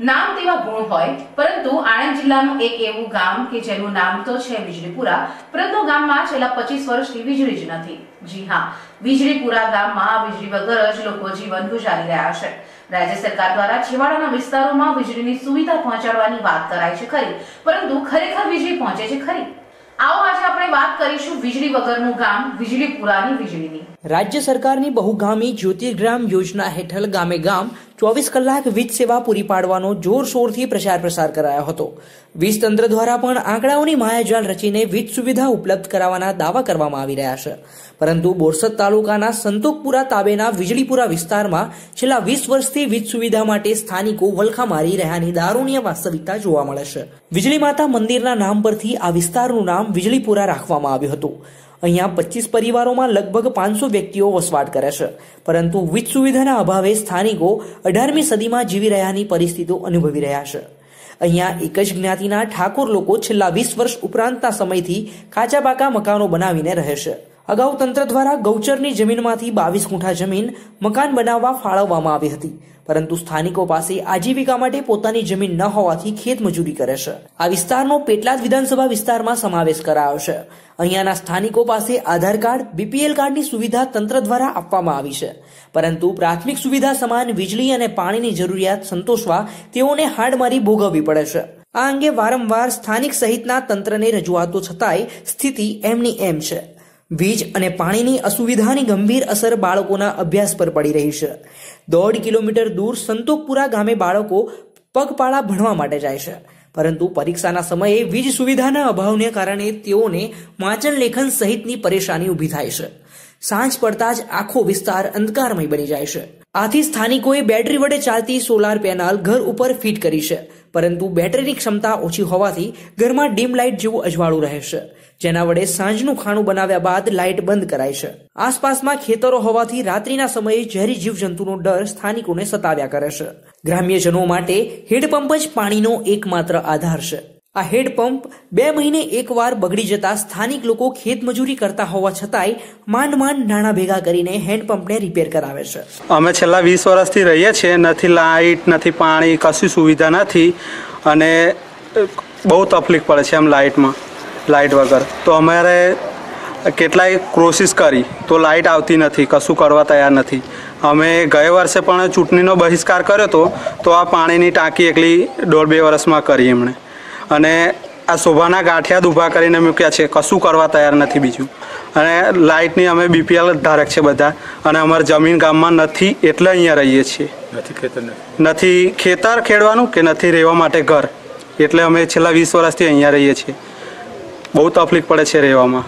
નામ તેવા ગુણ હોય, પરંતુ આણંદ જિલ્લાનું એક એવું ગામ કે જેનું નામ તો છે વીજળીપુરા, પરંતુ ગામમાં છેલ્લા પચીસ વર્ષથી વીજળી જ નથી. જી હા, વીજળીપુરા ગામમાં વીજળી વગર જ લોકો જીવન ગુજારી રહ્યા છે. રાજ્ય સરકાર દ્વારા છેવાડાના વિસ્તારોમાં વીજળીની સુવિધા પહોંચાડવાની વાત કરાય છે ખરી, પરંતુ ખરેખર વીજળી પહોંચે છે ખરી? આવો આજે આપણે વાત કરીશું વીજળી વગરનું ગામ, વીજળીપુરાની વીજળીની. રાજ્ય સરકારની બહુગામી જ્યોતિર્ગ્રામ યોજના હેઠળ ગામે ગામ ચોવીસ કલાક વીજ સેવા પૂરી પાડવાનો જોરશોરથી પ્રચાર પ્રસાર કરાયો હતો. વીજ તંત્ર દ્વારા પણ આંકડાઓની માયાજાળ રચીને વીજ સુવિધા ઉપલબ્ધ કરાવવાના દાવા કરવામાં આવી રહ્યા છે. પરંતુ બોરસદ તાલુકાના સંતોકપુરા તાબેના વીજળીપુરા વિસ્તારમાં છેલ્લા વીસ વર્ષથી વીજ સુવિધા માટે સ્થાનિકો વલખા મારી રહ્યાની દારૂણ્ય વાસ્તવિકતા જોવા મળે છે. વીજળી માતા મંદિરના નામ પરથી આ વિસ્તારનું નામ વીજળીપુરા રાખવામાં આવ્યું હતું. અહીંયા પચીસ પરિવારોમાં લગભગ પાંચસો વ્યક્તિઓ વસવાટ કરે છે. પરંતુ વીજ સુવિધાના અભાવે સ્થાનિકો અઢારમી સદીમાં જીવી રહ્યાની પરિસ્થિતિઓ અનુભવી રહ્યા છે. અહીંયા એક જ જ્ઞાતિના ઠાકોર લોકો છેલ્લા વીસ વર્ષ ઉપરાંતના સમયથી કાચા પાકા મકાનો બનાવીને રહે છે. અગાઉ તંત્ર દ્વારા ગૌચરની જમીનમાંથી બાવીસ ગુંઠા જમીન મકાન બનાવવા ફાળવવામાં આવી હતી. પરંતુ સ્થાનિકો પાસે આજીવિકા માટે પોતાની જમીન ન હોવાથી ખેતમજૂરી કરે છે. આ વિસ્તારનો પેટલાદ વિધાનસભા વિસ્તારમાં સમાવેશ કરાયો છે. અહીંયાના સ્થાનિકો પાસે આધાર કાર્ડ, બીપીએલ કાર્ડની સુવિધા તંત્ર દ્વારા આપવામાં આવી છે. પરંતુ પ્રાથમિક સુવિધા સમાન વીજળી અને પાણીની જરૂરિયાત સંતોષવા તેઓને હાડમારી ભોગવવી પડે છે. આ અંગે વારંવાર સ્થાનિક સહિતના તંત્રને રજૂઆતો છતાંય સ્થિતિ એમની એમ છે. વીજ અને પાણીની અસુવિધાની ગંભીર અસર બાળકોના અભ્યાસ પર પડી રહી છે. દોઢ કિલોમીટર દૂર સંતોકપુરા ગામે બાળકો પગપાળા ભણવા માટે જાય છે. પરંતુ પરીક્ષાના સમયે વીજ સુવિધાના અભાવને કારણે તેઓને વાંચન લેખન સહિતની પરેશાની ઊભી થાય છે. સાંજ પડતા જ આખો વિસ્તાર અંધકારમય બની જાય છે. આથી સ્થાનિકોએ બેટરી વડે ચાલતી સોલાર પેનલ ઘર ઉપર ફિટ કરી છે. પરંતુ બેટરીની ક્ષમતા ઓછી હોવાથી ઘરમાં ડીમ લાઇટ જેવું અજવાળું રહેશે જેના વડે સાંજનું ખાણું બનાવ્યા બાદ લાઇટ બંધ કરાય છે. આસપાસમાં ખેતરો હોવાથી રાત્રિના સમયે ઝેરી જીવજંતુનો ડર સ્થાનિકોને સતાવ્યા કરે છે. ગ્રામ્યજનો માટે હેડપંપ જ પાણીનો એકમાત્ર આધાર છે. આ હેડપંપ બે મહિને એકવાર બગડી જતા સ્થાનિક લોકો ખેતમજૂરી કરતા હોવા છતાંય માંડ માંડ નાણાં ભેગા કરીને હેન્ડપંપને રિપેર કરાવે છે. અમે છેલ્લા વીસ વર્ષથી રહીએ છીએ. નથી લાઇટ, નથી પાણી, કશી સુવિધા નથી અને બહુ તકલીફ પડે છે એમ લાઇટમાં, લાઇટ વગર. તો અમારે કેટલાય કોશિશ કરી તો લાઇટ આવતી નથી, કશું કરવા તૈયાર નથી. અમે ગયા વર્ષે પણ ચૂંટણીનો બહિષ્કાર કર્યો હતો તો આ પાણીની ટાંકી એકલી દોઢ બે વર્ષમાં કરી એમણે. અને આ શોભાના ગાંઠિયા જ ઊભા કરીને મૂક્યા છે. કશું કરવા તૈયાર નથી બીજું. અને લાઇટની અમે બીપીએલ ધારક છે બધા. અને અમારે જમીન ગામમાં નથી એટલે અહીંયા રહીએ છીએ. નથી ખેતર નથી? નથી ખેતર ખેડવાનું કે નથી રહેવા માટે ઘર? એટલે અમે છેલ્લા વીસ વર્ષથી અહીંયા રહીએ છીએ. બહુ તકલીફ પડે છે રહેવામાં.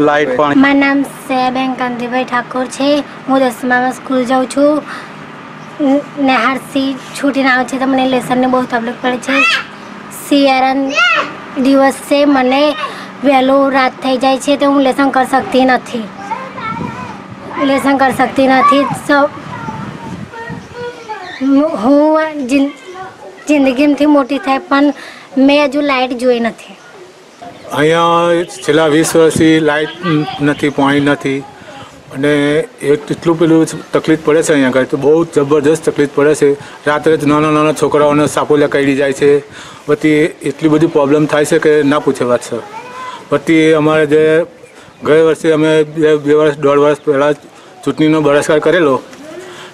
લાઇટ પણ. મારું નામ સેબેન કાંતિભાઈ ઠાકોર છે. હું દસમામાં સ્કૂલ જાઉં છું. ન- નેહારથી છૂટીને આવે છે. તો મને લેસનની બહુ તકલીફ પડે છે. શિયાળા દિવસે મને વહેલું રાત થઈ જાય છે તો હું લેસન કરી શકતી નથી. લેસન કરી શકતી નથી. હું જિંદગીમાંથી મોટી થાય પણ મેં હજુ લાઇટ જોઈ નથી. અહીંયા છેલ્લા વીસ વર્ષથી લાઇટ નથી, પાણી નથી. અને એટલું પેલું તકલીફ પડે છે અહીંયા આગળ તો બહુ જબરદસ્ત તકલીફ પડે છે. રાત્રે જ નાના નાના છોકરાઓને સાપોલિયા કાઢી જાય છે. પછી એટલી બધી પ્રોબ્લેમ થાય છે કે ના પૂછે વાત સર પછી અમારે જે ગયા વર્ષે અમે બે બે વર્ષ, દોઢ વર્ષ પહેલાં ચૂંટણીનો બહિષ્કાર કરેલો.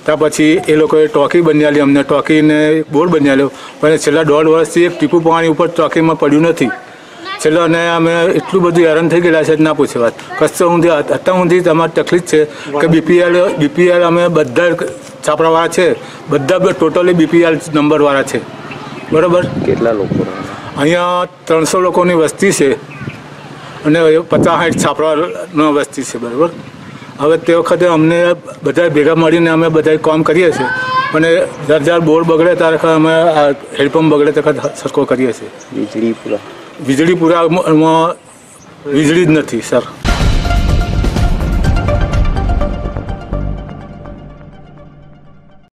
ત્યાં પછી એ લોકોએ ટોકી બનાવી અમને, ટોકીને બોર્ડ બનાવ્યો પણ છેલ્લા દોઢ વર્ષથી એક ટીપુ પાણી ઉપર ટોકીમાં પડ્યું નથી. છેલ્લા અને અમે એટલું બધું હેરાન થઈ ગયેલા છે ના પૂછે વાત. કચ્છ સુધી અત્યાર સુધી તમારી તકલીફ છે કે બીપીએલ બીપીએલ અમે બધા છાપરાવાળા છે. બધા ટોટલી બીપીએલ નંબરવાળા છે. બરાબર? કેટલા લોકો અહીંયા ત્રણસો લોકોની વસ્તી છે અને પચાસ સાઠ છાપરાનો વસ્તી છે બરાબર? હવે તે વખતે અમને બધા ભેગા મળીને અમે બધા કામ કરીએ છીએ. અને જ્યારે જ્યારે બોર બગડે ત્યારે અમે હેડપંપ બગડે ત્યારે સરખો કરીએ છીએ. વીજળી પૂરા વીજળી પૂરામાં વીજળી જ નથી સર.